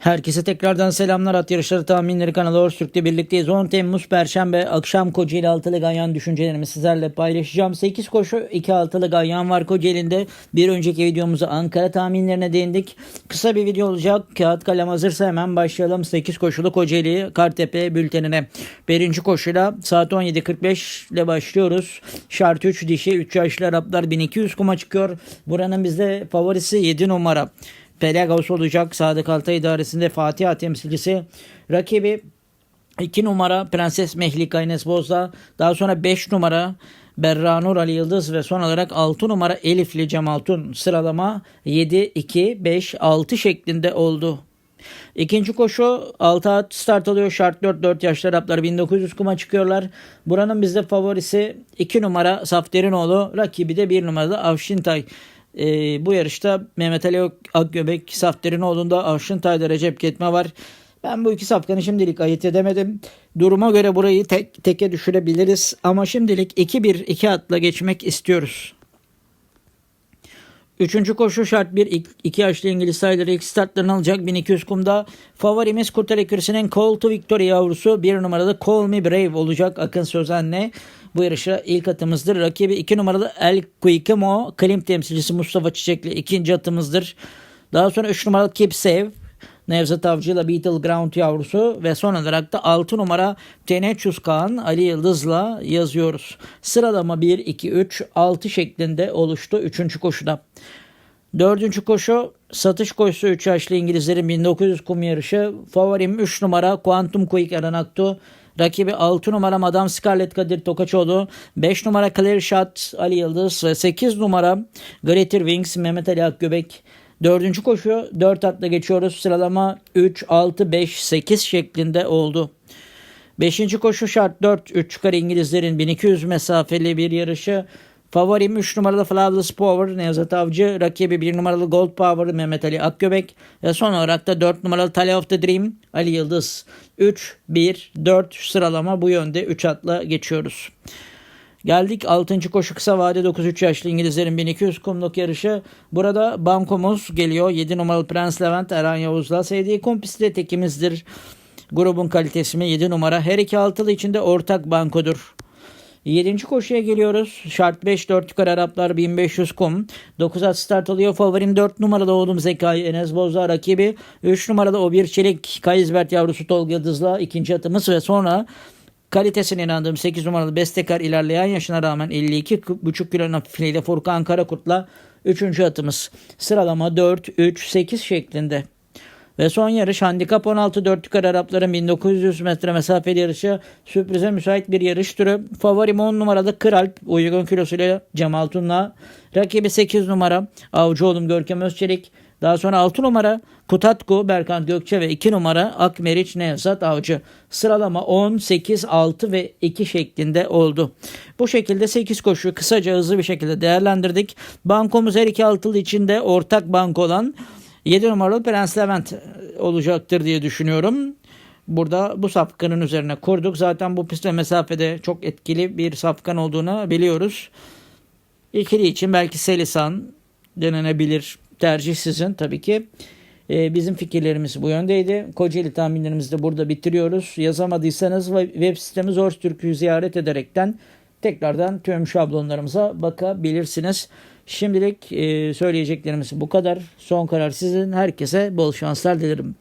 Herkese tekrardan selamlar. At Yarışları Tahminleri kanalı Orsürk'te birlikteyiz. 10 Temmuz Perşembe akşam Kocaeli altılı ganyan düşüncelerimi sizlerle paylaşacağım. 8 koşu 2 altılı ganyan var Kocaeli'nde. Bir önceki videomuzu Ankara tahminlerine değindik. Kısa bir video olacak. Kağıt kalem hazırsa hemen başlayalım. 8 koşulu Kocaeli Kartepe bültenine. Birinci koşuyla saat 17.45 ile başlıyoruz. Şart 3 dişi 3 yaşlı Araplar 1200 kuma çıkıyor. Buranın bizde favorisi 7 numara. Pelagos olacak. Sadık Altay idaresinde Fatiha temsilcisi. Rakibi 2 numara Prenses Mehlika Enes Bozda. Daha sonra 5 numara Berranur Ali Yıldız ve son olarak 6 numara Elifli Cemaltun sıralama 7, 2, 5, 6 şeklinde oldu. İkinci koşu 6 at start alıyor. Şart 4 4 yaşlı Araplar 1900 kuma çıkıyorlar. Buranın bizde favorisi 2 numara Safterinoğlu. Rakibi de 1 numaralı Avşintay. Ee, bu yarışta Mehmet Ali Akgöbek Safterinoğlu'nda Avşintay'da Recep Ketme var. Ben bu iki safkanı şimdilik ayırt edemedim. Duruma göre burayı tek teke düşürebiliriz. Ama şimdilik 2-1 2 atla geçmek istiyoruz. Üçüncü koşu şart bir iki yaşlı İngiliz sayıları ilk startlarını alacak 1200 kumda. Favorimiz Kurtar Ekürüsü'nün Call to Victory yavrusu bir numaralı Call Me Brave olacak Akın Sözen'le. Bu yarışa ilk atımızdır. Rakibi iki numaralı El Quickemo Klim temsilcisi Mustafa Çiçekli ikinci atımızdır. Daha sonra üç numaralı Keep Save Nevzat Avcı ile Beetle Ground yavrusu ve son olarak da 6 numara Teneçus Kaan Ali Yıldız'la yazıyoruz. Sıralama 1, 2, 3, 6 şeklinde oluştu 3. koşuda. Dördüncü koşu satış koşusu 3 yaşlı İngilizlerin 1900 kum yarışı. Favorim 3 numara Quantum Quick Eren Aktu. Rakibi 6 numara Madame Scarlett Kadir Tokaçoğlu. 5 numara Clear Shot Ali Yıldız ve 8 numara Greater Wings Mehmet Ali Akgöbek. Dördüncü koşu 4 atla geçiyoruz. Sıralama 3, 6, 5, 8 şeklinde oldu. Beşinci koşu şart 4. 3 çıkar İngilizlerin 1200 mesafeli bir yarışı. Favorim 3 numaralı Flawless Power Nevzat Avcı. Rakibi 1 numaralı Gold Power Mehmet Ali Akgöbek. Ve son olarak da 4 numaralı Tale of the Dream Ali Yıldız. 3, 1, 4 sıralama bu yönde 3 atla geçiyoruz. Geldik 6. koşu kısa vade 9-3 yaşlı İngilizlerin 1200 kumluk yarışı. Burada bankomuz geliyor. 7 numaralı Prens Levent Erhan Yavuz'la. Sevdiği kum pisti tekimizdir. Grubun kalitesi mi 7 numara. Her iki altılı içinde ortak bankodur. 7. koşuya geliyoruz. Şart 5 4 yukarı Araplar 1500 kum. 9 at start alıyor. Favorim 4 numaralı oğlum Zekai Enes Bozda rakibi. 3 numaralı o bir çelik Kayızbert yavrusu Tolga Yıldız'la ikinci atımız ve sonra Kalitesine inandığım 8 numaralı Bestekar ilerleyen yaşına rağmen 52,5 kilonun hafifliğiyle Furkan Karakurt'la 3. atımız. Sıralama 4, 3, 8 şeklinde. Ve son yarış handikap 16 4 yukarı Arapların 1900 metre mesafeli yarışı sürprize müsait bir yarış türü. Favorim 10 numaralı Kıralp uygun kilosuyla Cemal Tun'la. Rakibi 8 numara Avcıoğlu Görkem Özçelik. Daha sonra 6 numara Kutatku Berkant Gökçe ve 2 numara Akmeriç Nevzat Avcı. Sıralama 10, 8, 6 ve 2 şeklinde oldu. Bu şekilde 8 koşu kısaca hızlı bir şekilde değerlendirdik. Bankomuz her iki altılı içinde ortak bank olan 7 numaralı Prens Levent olacaktır diye düşünüyorum. Burada bu safkanın üzerine kurduk. Zaten bu pist ve mesafede çok etkili bir safkan olduğunu biliyoruz. İkili için belki Selisan denenebilir. Tercih sizin tabii ki. Ee, bizim fikirlerimiz bu yöndeydi. Kocaeli tahminlerimizi de burada bitiriyoruz. Yazamadıysanız web sitemiz Orstürk'ü ziyaret ederekten tekrardan tüm şablonlarımıza bakabilirsiniz. Şimdilik e, söyleyeceklerimiz bu kadar. Son karar sizin. Herkese bol şanslar dilerim.